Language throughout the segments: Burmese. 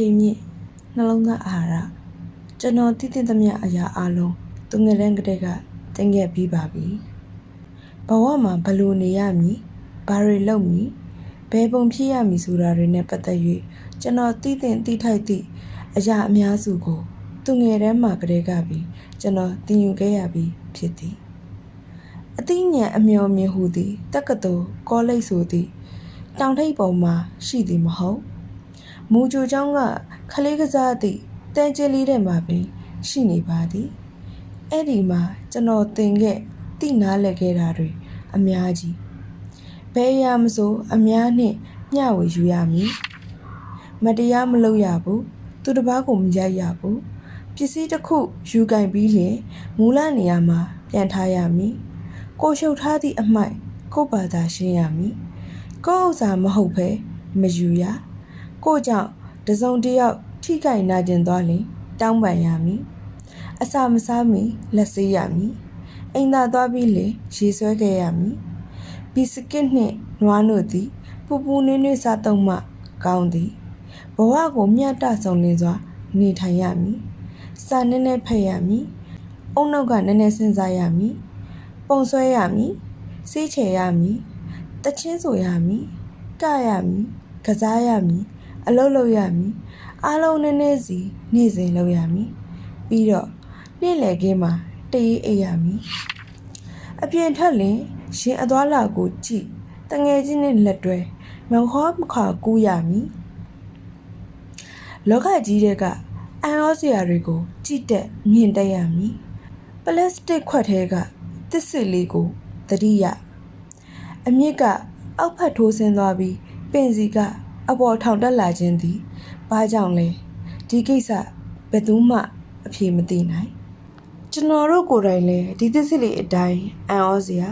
ထိန်မြင့်နှလုံးသားအာဟာရကျွန်တော်တည်တည်သမျှအရာအလုံးသူငယ်တန်းကတည်းကတင်ခဲ့ပြီးပါပြီဘဝမှာဘယ်လိုနေရမည်ဘာတွေလုပ်မည်ဘယ်ပုံဖြစ်ရမည်ဆိုတာတွေနဲ့ပတ်သက်၍ကျွန်တော်တည်တင်တည်ထိုက်သည့်အရာအများစုကို သူငယ်တန်းမှာကတည်းကပြီးကျွန်တော်သင်ယူခဲ့ရပြီးဖြစ်သည်အသိဉာဏ်အမျော်မြင်ဟုသည်တက္ကသိုလ်ကောလိပ်ဆိုသည့်တောင်ထိပ်ပေါ်မှာရှိသည်မဟုတ် မူကြိုကျောင်းကခလေးကစားသည့်တန်ကျင်းလေးထဲမှာပင်ရှိနေပါသည်အဲ့ဒီမှာကျွန်တော်သင်ခဲ့တိနားလည်ခဲ့တာတွေအများကြီးဘယ်အရာမဆိုအများနှင့်မျှဝေယူရမည်မတရားမလုပ်ရဘူးသူတစ်ပါးကိုမရိုက်ရဘူးပစ္စည်းတစ်ခုယူကင်ပြီးလျင်မူလနေရာမှာပြန်ထားရမည်ကိုရှုပ်ထားသည့်အမိုက်ကိုယ့်ဘာသာရှင်းရမည်ကိုယ့်ဥစ္စာမဟုတ်ဘဲမယူရ ကိုယ့်ကြောင့်တစ်စုံတစ်ယောက်ထိခိုက်နာကျင်သွားရင်တောင်းပန်ရမည်အစာမစားမီလက်ဆေးရမည်အိမ်သာသွားပြီးလေရေဆွဲခဲ့ရမည်ဘီစကစ်နှင့်နွားနို့သည်ပူပူနွေးနွေးစားသုံးမှကောင်းသည်ဘဝကိုမျှတဆုံးလင်းစွာနေထိုင်ရမည်စာနည်းနည်းဖတ်ရမည်အုံနောက်ကနည်းနည်းစဉ်းစားရမည်ပုံဆွဲရမည်စေးချေရမည်တချင်းဆိုရမည်ကရမည်ကစားရမည် အလုပ်လုပ်ရမည်အားလုံးနည်းနည်းစီနေ့စဉ်လုပ်ရမည်ပြီးတော့နေ့လည်ခင်းမှာတရေအိပ်ရမည်အပြင်ထွက်လင်ရှင်အသွားလာကိုကြည့်တငယ်ချင်းနဲ့လက်တွဲမခေါ်မခါကူးရမည်လောကကြီးတဲ့ကအန်ရောစရာတွေကိုကြည့်တက်မြင်တက်ရမည်ပလတ်စတစ်ခွက်ထဲကတစ်စစ်လေးကိုသတိရအမြင့်ကအောက်ဖက်ထိုးဆင်းသွားပြီးပင်စီက အပေါ်ထောင်တက်လာခြင်းသည်ဘာကြောင့်လဲဒီကိစ္စဘယ်သူမှအဖြေမသိနိုင်ကျွန်တော်တို့ကိုယ်တိုင်လည်းဒီတစ်စစ်လေးအတိုင်းအန်ဩစရာ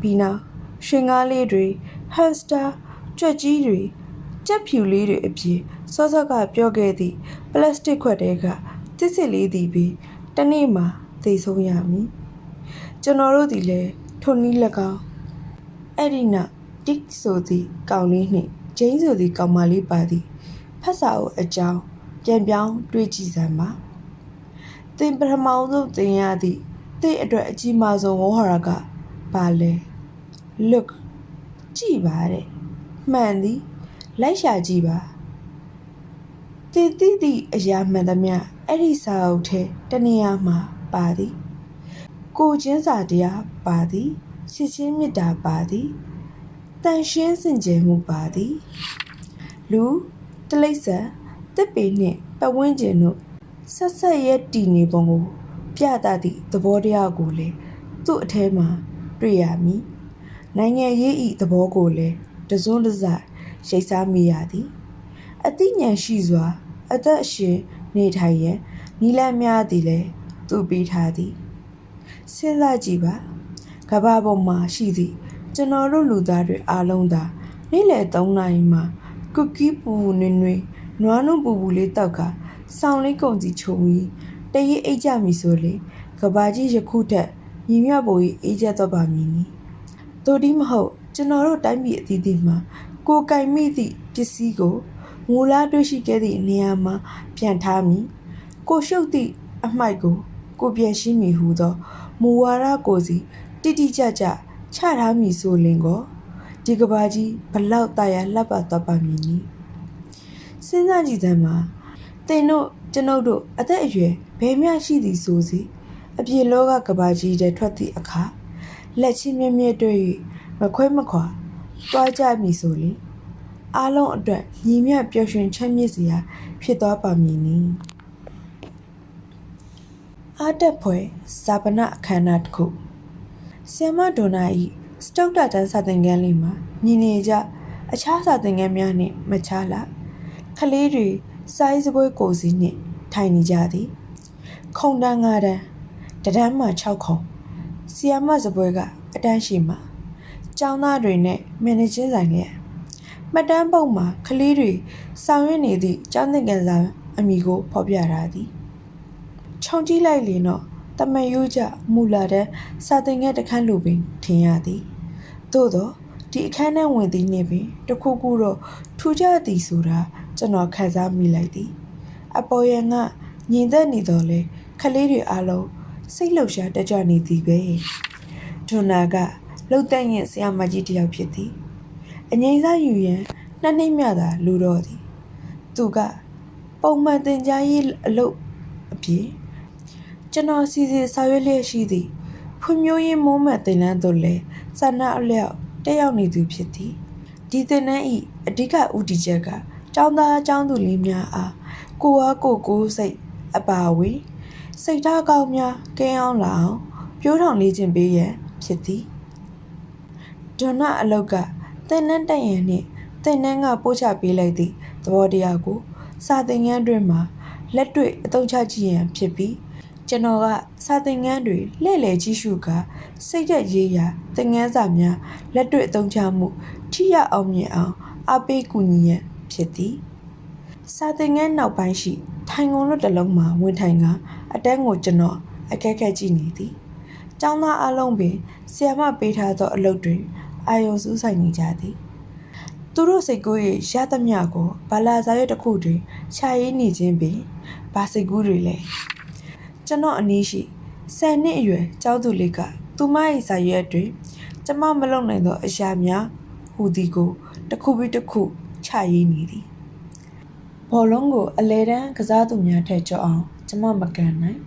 ပြီးနောက်ရှင်ကားလေးတွေဟမ်စတာကြွက်ကြီးတွေကြက်ဖြူလေးတွေအပြင်စောစောကပြောခဲ့သည့်ပလတ်စတစ်ခွက်တဲကတစ်စစ်လေးသည်ပြီးတနေ့မှာသိဆုံးရမည်ကျွန်တော်တို့သည်လည်းထုံနီး၎င်းအဲ့ဒီနောက်တစ်ဆိုသည့်ကောင်လေးနှင့် ဂျိန်းဆိုသည့်ကောင်မလေးပါသည်ဖတ်စာအုပ်အကြောင်းပြန်ပြောင်းတွေးကြည့်စမ်းပါသင်ပထမဆုံးသင်ရသည့်သင်အတွက်အကြီးမားဆုံးဝေါ်ဟာရကပါလဲ look ကြည့်ပါတဲ့မှန်သည်လိုက်ရှာကြည့်ပါတည်တည်သည့်အရာမှန်သမျှအဲ့ဒီစာအုပ်ထဲတနေရာမှာပါသည်ကိုချင်းစာတရားပါသည်ချစ်ချင်းမေတ္တာပါသည် တန်ရှင်းစင်ကြယ်မှုပါသည်လူတလိษံတစ်ပေနှင့်ပတ်ဝန်းကျင်တို့ဆက်ဆက်ရဲ့တည်နေပုံကို ပြသသည့်သဘောတရားကိုလည်းသူ့အထဲမှာတွေ့ရမည်နိုင်ငံရေးဤသဘောကိုလည်းတစွန်းတစရိတ်စားမိရသည်အသိဉာဏ်ရှိစွာ အသက်အရှင်နေထိုင်ရန်နီလန်းများသည်လည်းသူပေးထားသည်စဉ်းစားကြည့်ပါကဘာပေါ်မှာရှိသည့် ကျွန်တော်တို့လူသားတွေအားလုံးသာနေ့လယ်3နာရီမှာကုကီးပူပူနွေ့နွေ့နွားနုပူပူလေးတောက်ကဆောင်းလေးကုန်စီချုံပြီးတရေအိတ်ကြမီဆိုလေကဘာကြီးယခုထက်ညီမြတ်ပေါ်ကြီးအေးကျတော့ပါမည်နီတို့ဒီမဟုတ်ကျွန်တော်တို့တိုင်းပြည်အသီးသီးမှာကိုယ်ကင်မိသည့်ပစ္စည်းကိုမူလားတွေ့ရှိခဲ့သည့်နေရာမှာပြန်ထားမည်ကိုရှုပ်သည့်အမိုက်ကိုကိုပြန်ရှင်းမိဟုသောမူဝါဒကိုစီတိတိကျကျ ချထားမည်ဆိုလင်ကိုဒီကဘာကြီးဘလောက်တရားလှပသွားပါမည်နီစဉ်းစားကြည့်သမ်းပါတင်တို့ကျွန်ုပ်တို့အသက်အရွယ်ဘယ်မျှရှိသည်ဆိုစီအပြေလောကကဘာကြီးတဲ့ထွက်သည့်အခါလက်ချင်းမြဲမြဲတွေ့၍မခွဲမခွာတွားကြမည်ဆိုလင်အားလုံးအတွက်ညီမျှပျော်ရွှင်ချမ်းမြေ့စရာ ဖြစ်သွားပါမည်နီအားတက်ဖွယ်ဇာပနာအခမ်းအနားတစ်ခု ဆီယမဒိုနာဤစတုတ်တာတန်းစာသင်ခန်းလေးမှာမြင်နေကြအခြားစာသင်ခန်းများနှင့်မခြားလားခလေးတွေစိုင်းစပွဲကိုစီနှင့်ထိုင်နေကြသည် ခုံတန်း၅တန်းတဒန်းမှာ6ခုံဆီယမစပွဲကအတန်းရှိမှာကျောင်းသားတွေနဲ့မန်နေဂျင်းဆိုင်နဲ့မှတ်တမ်းပုံမှာကလေးတွေဆောင်ရွက်နေသည့်ကျောင်းသင်ခန်းစာအမိကိုဖော်ပြထားသည်ခြုံကြည့်လိုက်ရင်တော့ တမန်ရိုးကြမူလာတဲ့စာသင်ခန်းတစ်ခန်းလိုပင်ထင်ရသည်သို့တော့ဒီအခန်းထဲဝင်သည်နှင့်ပင်တခုခုတော့ထူးခြားသည်ဆိုတာကျွန်တော်ခန်းစားမိလိုက်သည် အပေါ်ယံကညင်သက်နေတော့လေခလေးတွေအားလုံးစိတ်လှုပ်ရှားတက်ကြွနေသည်ပဲဒွန်နာကလှုပ်တဲ့ရင်ဆရာမကြီးတစ်ယောက်ဖြစ်သည်အငိမ့်စားယူရန်နှစ်နှစ်မြသာလူတော်သည် သူကပုံမှန်တင်ကြားရေးအလုပ်အပြင် ကျွန်တော်စီစဉ်ဆောင်ရွက်လျက်ရှိသည့်ဖွံ့ဖြိုးရေးမုံးမှတ်တင်လန်းသို့လည်းဆန္ဒအလျောက်တက်ရောက်နေသူဖြစ်သည်ဒီတင်နန်းဤအဓိကဥတီချက်ကចောင်းသားចောင်းသူလေးများအားကိုအားကိုကိုစိတ်အပါအဝင်စိတ်ထားကောင်းများကင်းအောင်လာအောင်ပြိုးထောင်လေးခြင်းပေးရန်ဖြစ်သည်ဒွန်နာအလောက်ကတင်နန်းတက်ရန်နှင့်တင်နန်းကပို့ချပေးလိုက်သည့်သဘောတရားကိုစာသင်ခန်းတွင်မှလက်တွေ့အသုံးချကြည့်ရန်ဖြစ်ပြီး ကျွန်တော်ကစာသင်ခန်းတွေလှည့်လည်ကြည့်ရှုကာစိတ်သက်ရေးရာသင်ခန်းစာများလက်တွေ့အသုံးချမှုထိရအောင်မြင်အောင်အပေးကူညီရန်ဖြစ်သည်စာသင်ခန်းနောက်ပိုင်းရှိ ထိုင်ကုန်လွတ်တစ်လုံးမှာဝင်ထိုင်ကအတန်းကိုကျွန်တော်အခက်အခဲကြည့်နေသည်။ကျောင်းသားအလုံးပင်ဆီယမပေးထားသောအလုပ်တွေအာယုံစူးဆိုင်နေကြသည်။သူတို့စိတ်ကူး၏ရသမျှကိုဘာလာစာရွက်တစ်ခုတွင်ခြာရေးနေခြင်းပင်ဘာစိတ်ကူးတွေလဲ။ ကျွန်တော်အနည်းရှိဆယ်နှစ်အရွယ်ကျောင်းသူလေးကသူမ၏စာရွက်တွင်ကျမမလုံနိုင်သောအရာများဟူသည်ကိုတစ်ခုပြီးတစ်ခုခြာရေးနေသည်ဘောလုံးကိုအလဲတန်းကစားသူများထက်ကျော်အောင်ကျမမကန်နိုင်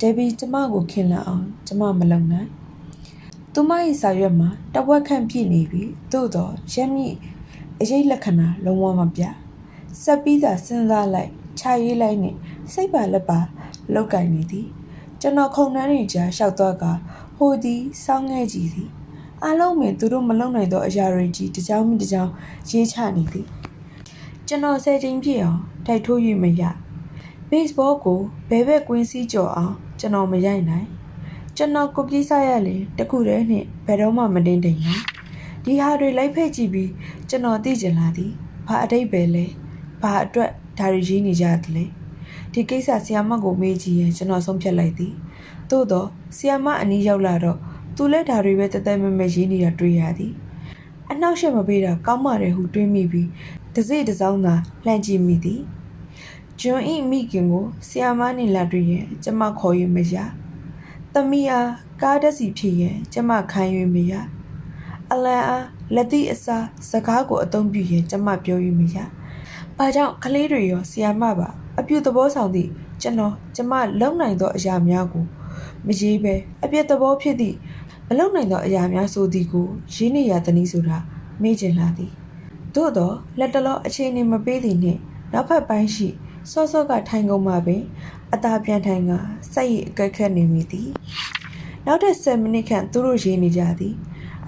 ဒေဘီကျမကိုခင်လာအောင်ကျမမလုံနိုင်သူမ၏စာရွက်မှာတဝက်ခန့်ပြည့်နေပြီသို့တော့ရက်မြင့်အရေးလက္ခဏာလုံးဝမပြဆက်ပြီးသာစဉ်းစားလိုက်ခြာရေးလိုက်နဲ့စိတ်ပါလက်ပါ လောက်ကင်နေသည်ကျွန်တော်ခုံနှန်းတွေကြားလျှောက်သွားကဟိုသည်စောင်းငဲကြည့်သည်အလုံးမင်းသူတို့မလုံနိုင်သောအရာတွေကြီးတစ်ကြောင်မိတစ်ကြောင်ရေးချနေသည်ကျွန်တော်ဆယ်ချိန်ပြည့်အောင်ထိုက်ထိုး၍မရ baseball ကိုဘဲဘက်ကွင်းစည်းကြော်အောင်ကျွန်တော်မရိုက်နိုင်ကျွန်တော်ကိုကြီးစားရလေတခုတည်းနဲ့ဘယ်တော့မှမတင်းတိမ်နိုင်ဒီဟာတွေလိုက်ဖက်ကြည့်ပြီးကျွန်တော်သိကျင်လာသည်ဘာအတိတ်ပဲလဲဘာအတွက်ဒါတွေရေးနေကြတယ်လဲ ဒီကိစ္စဆီယာမကိုမေးကြည့်ရင်ကျွန်တော်ဆုံးဖြတ်လိုက်သည်သို့တော့ဆီယာမအနီးရောက်လာတော့သူလည်းဒါတွေပဲတသက်မမဲ့ရေးနေတာတွေ့ရသည်အနှောက်အယှက်မပေးတာကောင်းပါတယ်ဟုတွေးမိပြီးတစိတစ်စောင်းသာလှမ်းကြည့်မိသည်ဂျွန်ဤမိခင်ကိုဆီယာမနှင့်လာတွေ့ရင်ကျမခေါ်၍မရသမီးအားကားတက်စီဖြစ်ရင်ကျမခံ၍မရအလန်အားလက်သည့်အစားစကားကိုအသုံးပြုရင်ကျမပြော၍မရဘာကြောင့်ကလေးတွေရောဆီယာမပါ အပြုသဘောဆောင်သည့်ကျွန်တော်ကျမလုံနိုင်သောအရာများကိုမရေးပဲအပြစ်သဘောဖြစ်သည့်မလုံနိုင်သောအရာများဆိုသည်ကိုရင်းနေရသည်နည်းဆိုတာမေ့ကျင်လာသည်သို့တော့လက်တလောအခြေအနေမပေးသည်နှင့်နောက်ဖက်ပိုင်းရှိစောစောကထိုင်ကုန်မှပင်အသာပြန်ထိုင်ကစိတ်ရအကက်ခတ်နေမိသည်နောက်တဲ့7မိနစ်ခန့်သူတို့ရေးနေကြသည်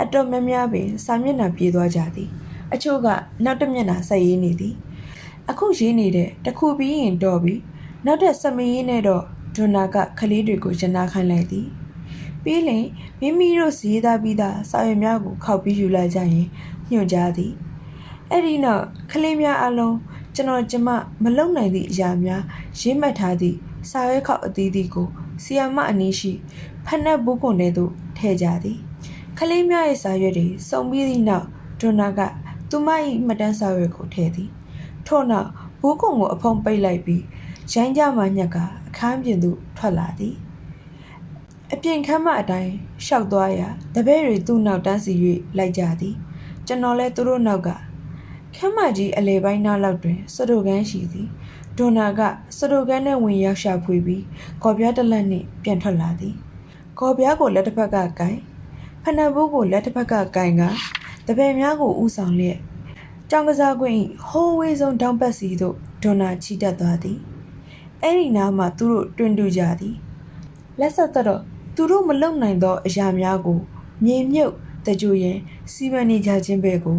အတော်များများပင်စာမျက်နှာပြေးသွားကြသည်အချို့ကနောက်တစ်မျက်နှာဆက်ရေးနေသည် အခုရေးနေတဲ့တစ်ခုပြီးရင်တော့ပြီးနောက်တဲ့7မင်းရေးနဲ့တော့ဒွန်နာကခလေးတွေကိုရနာခိုင်းလိုက်သည်ပြီးလင်မိမိတို့စည်းသားပြီးသားစာရွက်များကိုခောက်ပြီးယူလိုက်ကြရင်ညွှန်ကြားသည်အဲ့ဒီနောက်ကလေးများအလုံးကျွန်တော်ကျမမလုံနိုင်သည့်အရာများရေးမှတ်ထားသည့်စာရွက်ခောက်အသီးသီးကိုဆီယာမအနည်းရှိဖက်နှက်ဘူးကွန်ထဲသို့ထည့်ကြသည်ကလေးများရဲ့စာရွက်တွေစုံပြီးသည့်နောက်ဒွန်နာကသူမ၏မှတ်တမ်းစာရွက်ကိုထည့်သည် ထို့နောက်ဘူးကွန်ကိုအဖုံးပိတ်လိုက်ပြီးရိုင်းကြမှညက်ကအခန်းပြင်သို့ထွက်လာသည်အပြင်ခမ်းမအတိုင်းရှောက်သွားရာတပည့်တွေသူ့နောက်တန်းစီ၍လိုက်ကြသည် ကျွန်တော်လည်းသူတို့နောက်ကခမ်းမကြီးအလေပိုင်းနားလောက်တွင်စတိုကန်းရှိသည်ဒွန်နာကစတိုကန်းနဲ့ဝင်ရောက်ရှာဖွေပြီးကော်ပြားတစ်လက်နှင့်ပြန်ထွက်လာသည်ကော်ပြားကိုလက်တစ်ဖက်ကကင်ဖနက်ဘူးကိုလက်တစ်ဖက်ကကင်ကတပည့်များကိုဥဆောင်လျက် ကြောင်ကစားကွင်း၏ဟိုးဝေးဆုံးတောင်ပတ်စီသို့ဒွန်နာချီတက်သွားသည်အဲ့ဒီနားမှာသူတို့တွင်တူကြသည်လက်ဆက်သက်တော့သူတို့မလုံနိုင်သောအရာများကိုမြေမြုပ်တကြိုရင်စီမံနေကြခြင်းပဲကို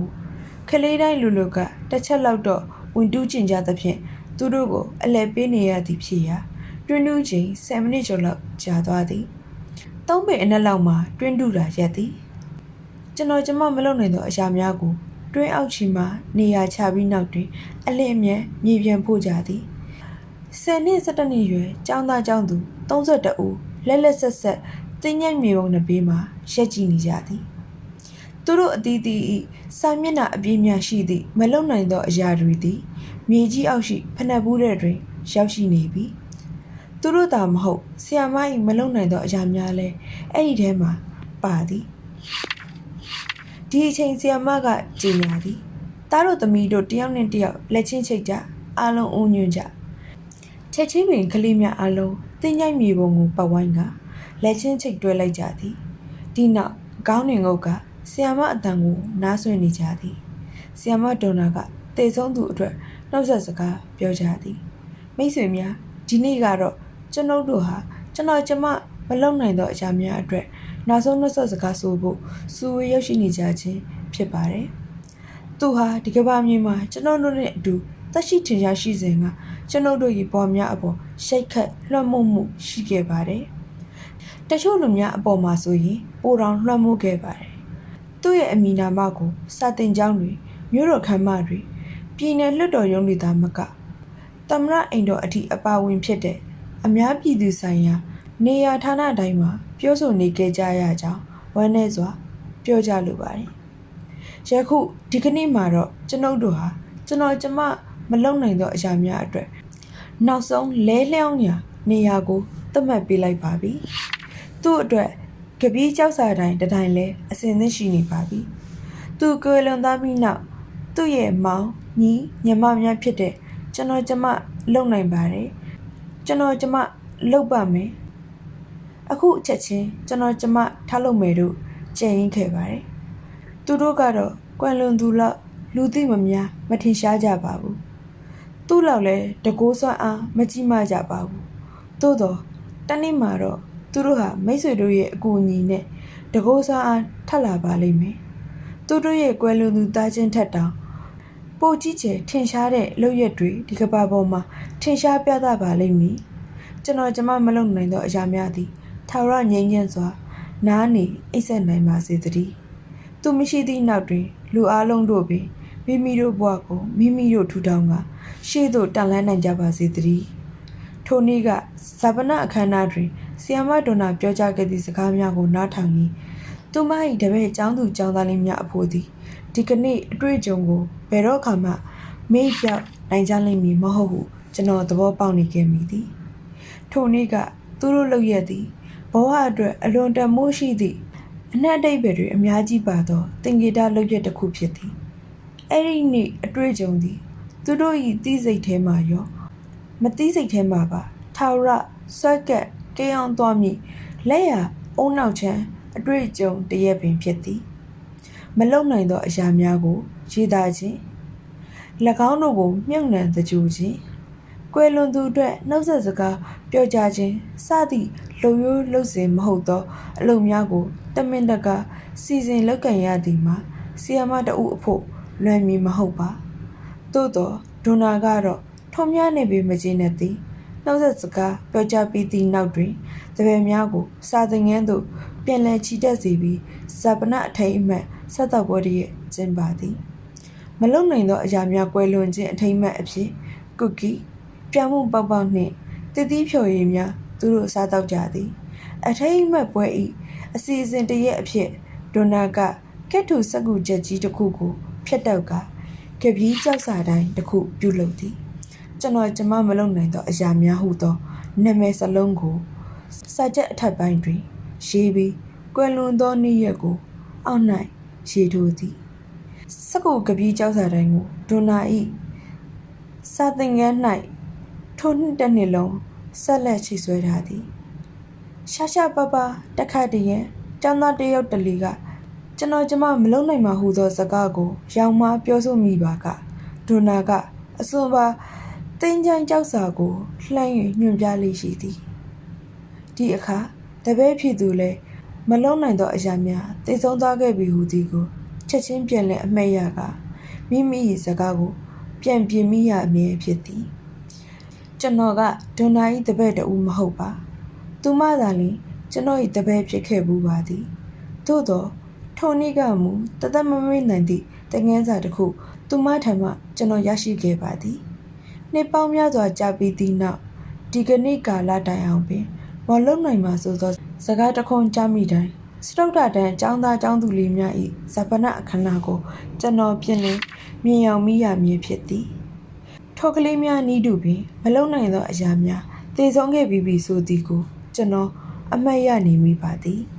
ခလေးတိုင်းလူလူကတစ်ချက်လောက်တော့ဝင်တူးကျင်ကြသဖြင့်သူတို့ကိုအလဲပေးနေရသည်ဖြစ်ရာတွင်တူးချိန်7မိနစ်ကျော်လောက်ကြာသွားသည်သုံးပေအနက်လောက်မှာတွင်တူးတာရက်သည်ကျွန်တော်ကျမမလုံနိုင်သောအရာများကို တွင်းအောက်ချီမှာနေရာချပြီးနောက်တွင် အလင်းအမြန်မြေပြန်ဖို့ကြသည်ဆယ်နှစ်၁၇နှစ်ရွယ်ចောင်းသားចောင်းသူ32ဦးလက်လက်ဆက်ဆက်တင်းညက်မြေပုံနှစ်ဘေးမှာရက်ကြည့်နေကြသည်သူတို့အသီးသီးဤစာမျက်နှာအပြည့်များရှိသည့်မလုံနိုင်သောအရာတွေသည်မြေကြီးအောက်ရှိဖနက်ဘူးတဲ့တွင် ရောက်ရှိနေပြီသူတို့သာမဟုတ်ဆီယာမ၏မလုံနိုင်သောအရာများလဲအဲ့ဒီထဲမှာပါသည် ဒီအချိန်ဆီယာမကကြင်ညာသည်သားတို့သမီးတို့တယောက်နဲ့တယောက်လက်ချင်းချိတ်ကြအားလုံးအုံညွန့်ကြချက်ချင်းပင်ကလေးများအားလုံးတင်းញိုက်မြေပုံကိုပတ်ဝိုင်းကလက်ချင်းချိတ်တွဲလိုက်ကြသည်ဒီနောက်ခေါင်းတွင်ငုတ်ကဆီယာမအတန်ကိုနားဆွနေကြသည်ဆီယာမဒေါနာကတေဆုံးသူအတွက်နှုတ်ဆက်စကားပြောကြသည်မိတ်ဆွေများဒီနေ့ကတော့ကျွန်ုပ်တို့ဟာကျွန်တော်ကျမမလုံနိုင်သောအရာများအတွက် နောက်ဆုံးနှုတ်ဆက်စကားဆိုဖို့စူဝေးရောက်ရှိနေကြခြင်းဖြစ်ပါတယ်သူဟာဒီကမ္ဘာမြေမှာကျွန်တော်တို့နဲ့အတူသက်ရှိထင်ရှားရှိစဉ်ကကျွန်ုပ်တို့၏ပေါ်များအပေါ်ရှိတ်ခတ်လွှမ်းမိုးမှုရှိခဲ့ပါတယ်တချို့လူများအပေါ်မှာဆိုရင်ပိုတောင်လွှမ်းမိုးခဲ့ပါတယ်သူ့ရဲ့အမည်နာမကိုစာတင်ကျောင်းတွေမြို့တော်ခမ်းမတွေပြည်내လွှတ်တော်ရုံးတွေသာမကတမရအိမ်တော်အထိအပါဝင်ဖြစ်တဲ့အများပြည်သူဆိုင်ရာ နေရာဌာနတိုင်းမှာပြောဆိုနေကြကြရကြောင်းဝမ်းနည်းစွာ ပြောကြလိုပါတယ်ယခုဒီကနေ့မှာတော့ကျွန်ုပ်တို့ဟာကျွန်တော်ကျမမလုံနိုင်သောအရာများအတွက်နောက်ဆုံးလဲလျောင်းညာနေရာကိုသတ်မှတ်ပေးလိုက်ပါပြီသူ့အတွက်ကပီးကြောက်စာတိုင်းတစ်တိုင်းလဲအစင်သင့်ရှိနေပါပြီသူကိုယ်လွန်သားပြီးနောက်သူ့ရဲ့မောင်ညီညီမများဖြစ်တဲ့ကျွန်တော်ကျမလုံနိုင်ပါတယ်ကျွန်တော်ကျမလုံပါမယ် အခုအချက်ချင်းကျွန်တော်ကျမထားလုပ်မယ်လို့ကြံရင်ခဲ့ပါတယ်သူတို့ကတော့ကွယ်လွန်သူလောက်လူသိမများမထင်ရှားကြပါဘူးသူ့လောက်လဲတကိုးစွမ်းအားမကြည့်မကြပါဘူးသို့တော့တနေ့မှာတော့သူတို့ဟာမိတ်ဆွေတို့ရဲ့အကူအညီနဲ့တကိုးစွမ်းအားထပ်လာပါလိမ့်မယ်သူတို့ရဲ့ကွယ်လွန်သူတားချင်းထက်တောင်ပိုကြီးကျယ်ထင်ရှားတဲ့လုပ်ရက်တွေဒီကမ္ဘာပေါ်မှာထင်ရှားပြသပါလိမ့်မည်ကျွန်တော်ကျမမလုံနိုင်သောအရာများသည် ထာဝရငြိမ်းချမ်းစွာ နားနေအိပ်ဆက်နိုင်ပါစေတည်းသူမရှိသည့်နောက်တွင် လူအလုံးတို့ပင်မိမိတို့ဘဝကိုမိမိတို့ထူထောင်ကရှေ့သို့တန်လှမ်းနိုင်ကြပါစေတည်းထိုနေ့ကဇာပနအခမ်းအနားတွင်ဆီယမဒိုနာပြောကြားခဲ့သည့်စကားများကိုနားထောင်ရင်းသူမ၏တပည့်ចောင်းသူចောင်းသားလေးများအဖို့သည်ဒီကနေ့အတွေ့အကြုံကိုဘယ်တော့ခါမှမေ့ပြောက်နိုင်ကြလိမ့်မည်မဟုတ်ဟုကျွန်တော်သဘောပေါက်နေခဲ့မိသည်ထိုနေ့ကသူတို့လုပ်ရသည် ဘဝအတွက်အလွန်တန်မိုးရှိသည့်အနှက်အတိတ်တွေအများကြီးပါသောတင်ဂီတာလုပ်ရတစ်ခုဖြစ်သည်အဲ့ဒီနေ့အတွေ့အကြုံသည် သူတို့၏သိစိတ်ထဲမှရော မသိစိတ်ထဲမှပါထာဝရဆွက်ကက်ကေးအောင်သွားမည်လက်ရအုံနောက်ချမ်းအတွေ့အကြုံတရက်ပင်ဖြစ်သည် မလုံနိုင်သောအရာများကိုရေးသားခြင်း၎င်းတို့ကိုမြုပ်နှံသကြူခြင်းကွယ်လွန်သူအတွက်နှုတ်ဆက်စကားပြောကြားခြင်းစသည့် လူရိုးလှုပ်စဉ်မဟုတ်သောအလုပ်များကိုတမင်တကာစီစဉ်လုပ်ကင်ရသည်မှာဆီယမတအုပ်အဖို့လွယ်မည်မဟုတ်ပါသို့သောဒွန်နာကတော့ထုံများနေပြီမကျေနပ်သည်နှုတ်ဆက်စကားပြောကြားပြီးသည့်နောက်တွင်တပည့်များကို စာသင်ငန်းသို့ပြန်လည်ချီတက်စေပြီးဇပနအထိန်အမှတ်ဆက်တော်ပွဲတည်းကျင်းပါသည်မလုံနိုင်သောအရာများကွဲလွန်ခြင်းအထိန်အမှတ်အဖြစ်ကုကီပြောင်းမှုပေါက်ပေါက်နှင့်တည်တည်ဖြော်ရည်များ သူတို့စားတော့ကြသည်အထိန်အမှတ်ပွဲဤအစီအစဉ်တရက်အဖြစ်ဒိုနာကကက်ထူစက်ကူချက်ကြီးတစ်ခုကိုဖျက်တောက်ကကပီးကြောက်စာတိုင်းတစ်ခုပြုလုပ်သည်ကျွန်တော်ကျမမလုံနိုင်သောအရာများဟုသောနာမည်စလုံးကိုစာချက်အထက်ပိုင်းတွင်ရေးပြီးကွယ်လွန်သောနေ့ရက်ကို အောက်၌ရေးထိုးသည်စက်ကူကပီးကြောက်စာတိုင်းကိုဒိုနာဤစာသင်ခန်း၌ထိုနှစ်တစ်နှစ်လုံး ဆက်လက်ချိဆွဲထားသည်ရှာရှာပပတက်ခတ်တည်းရဲ့ကျောင်းသားတယောက်တလီကကျွန်တော်ကျမမလုံနိုင်မှဟူသောစကားကို ရောင်မပြောဆိုမိပါကဒိုနာကအစွန်ပါတင်းချိုင်းကြောက်စာကိုလှမ်း၍ညွှန်ပြလေးရှိသည်ဒီအခါတပည့်ဖြစ်သူလည်းမလုံနိုင်သောအရာများသိဆုံးသွားခဲ့ပြီဟူသည်ကိုချက်ချင်းပြန်လည်အမှတ်ရကမိမိ၏စကားကို ပြန်ပြင်မိရအမြဲဖြစ်သည် ကျွန်တော်ကဒွန်နာ၏တပည့်တူမဟုတ်ပါသူမသာလျှင်ကျွန်တော်၏တပည့်ဖြစ်ခဲ့ဘူးပါသည်သို့တော့ထိုနေ့ကမူတသက်မမေ့နိုင်သည့်တငန်းစာတစ်ခုသူမထံမှကျွန်တော်ရရှိခဲ့ပါသည်နှစ်ပေါင်းများစွာကြာပြီးသည့်နောက်ဒီကနေ့ကာလတိုင်အောင်ပင်မလုံနိုင်ပါဆိုသောစကားတခုံကြားမိတိုင်းစတုဒ္ဒတန်ចောင်းသားចောင်းသူလေးများ၏ဇပနအခဏကိုကျွန်တော်ပြင်လင်းမြင်အောင်မိရမည်ဖြစ်သည် ထောကလေးများနီးတူပင်မလုံနိုင်သောအရာများတည်ဆုံးခဲ့ပြီးပြီဆိုသည်ကိုကျွန်တော်အမှတ်ရနေမိပါသည်။